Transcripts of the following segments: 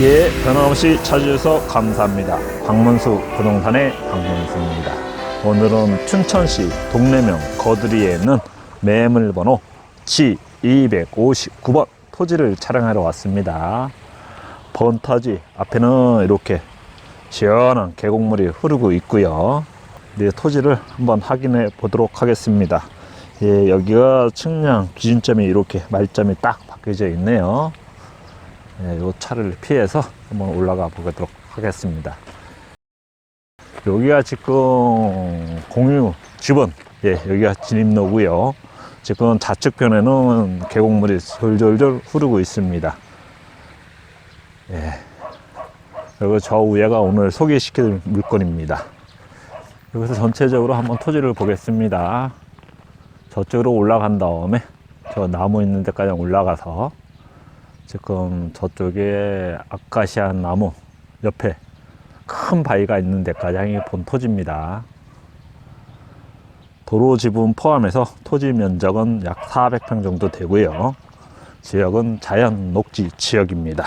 예, 변함없이 찾아주셔서 감사합니다. 박문수 부동산의 박문수입니다. 오늘은 춘천시 동래명 거드리에 있는 매물번호 G259번 토지를 촬영하러 왔습니다. 번타지 앞에는 이렇게 시원한 계곡물이 흐르고 있고요. 네, 토지를 한번 확인해 보도록 하겠습니다. 예, 여기가 측량 기준점이 이렇게 말점이 딱 바뀌어져 있네요. 예, 요 차를 피해서 한번 올라가 보도록 하겠습니다. 여기가 지금 공유 집은 예, 여기가 진입로고요. 지금 좌측편에는 계곡물이 졸졸졸 흐르고 있습니다. 예. 그리고 저 위에가 오늘 소개시킬 물건입니다. 여기서 전체적으로 한번 토지를 보겠습니다. 저쪽으로 올라간 다음에 저 나무 있는 데까지 올라가서 지금 저쪽에 아카시아 나무 옆에 큰 바위가 있는 데까지 본 토지입니다. 도로 지분 포함해서 토지 면적은 약 400평 정도 되고요. 지역은 자연 녹지 지역입니다.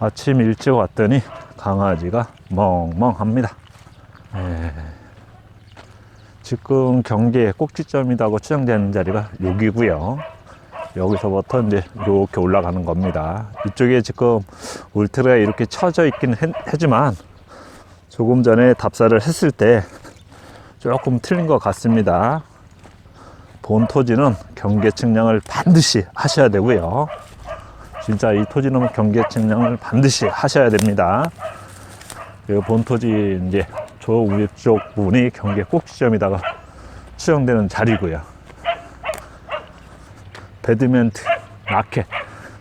아침 일찍 왔더니 강아지가 멍멍합니다. 예. 지금 경계 꼭지점이라고 추정되는 자리가 여기고요. 여기서부터 이제 이렇게 올라가는 겁니다. 이쪽에 지금 울트라가 이렇게 쳐져 있긴 했, 하지만 조금 전에 답사를 했을 때 조금 틀린 것 같습니다. 본 토지는 경계 측량을 반드시 하셔야 되고요. 진짜 이 토지는 경계 측량을 반드시 하셔야 됩니다. 그본 토지 이제 저 위쪽 부분이 경계 꼭지점이다가 추정되는 자리고요. 배드멘트, 라켓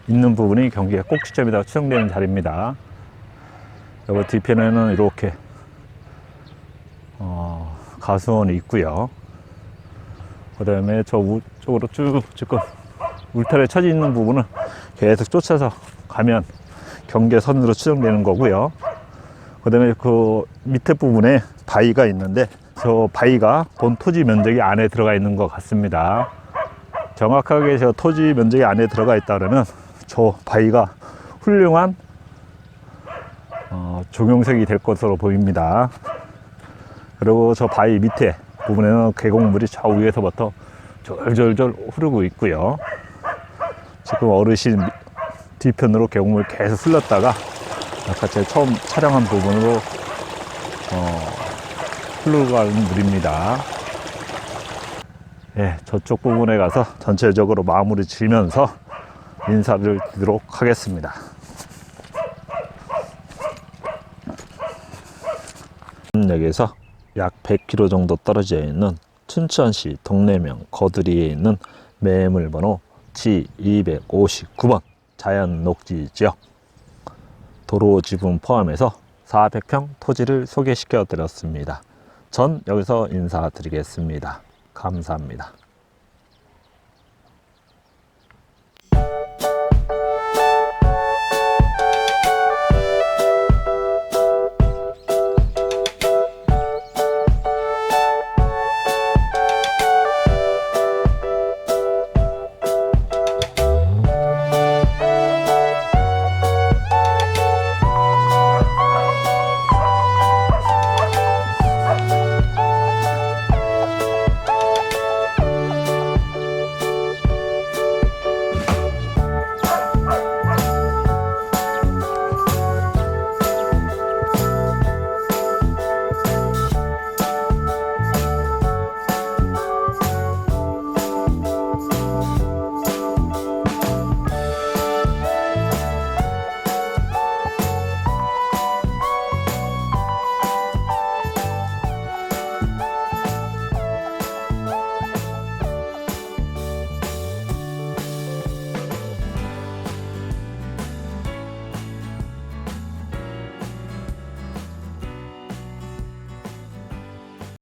있는 부분이 경기의 꼭지점이다 추정되는 자리입니다. 여기 뒤편에는 이렇게 어, 가수원이 있고요. 그 다음에 저 우쪽으로 쭉 지금 울타리에 쳐져 있는 부분은 계속 쫓아서 가면 경계선으로 추정되는 거고요. 그 다음에 그 밑에 부분에 바위가 있는데 저 바위가 본 토지 면적이 안에 들어가 있는 것 같습니다. 정확하게 저 토지 면적이 안에 들어가 있다 그러면 저 바위가 훌륭한 어, 종용색이 될 것으로 보입니다. 그리고 저 바위 밑에 부분에는 계곡물이 저 위에서부터 졸졸졸 흐르고 있고요. 지금 어르신 미- 뒤편으로 계곡물 계속 흘렀다가 아까 제가 처음 촬영한 부분으로 어, 흘러가는 물입니다. 예, 저쪽 부분에 가서 전체적으로 마무리 지면서 인사를 드리도록 하겠습니다. 여기에서 약 100km 정도 떨어져 있는 춘천시 동래명 거드리에 있는 매물번호 G259번 자연 녹지 지역 도로 지분 포함해서 400평 토지를 소개시켜 드렸습니다. 전 여기서 인사드리겠습니다. 감사합니다.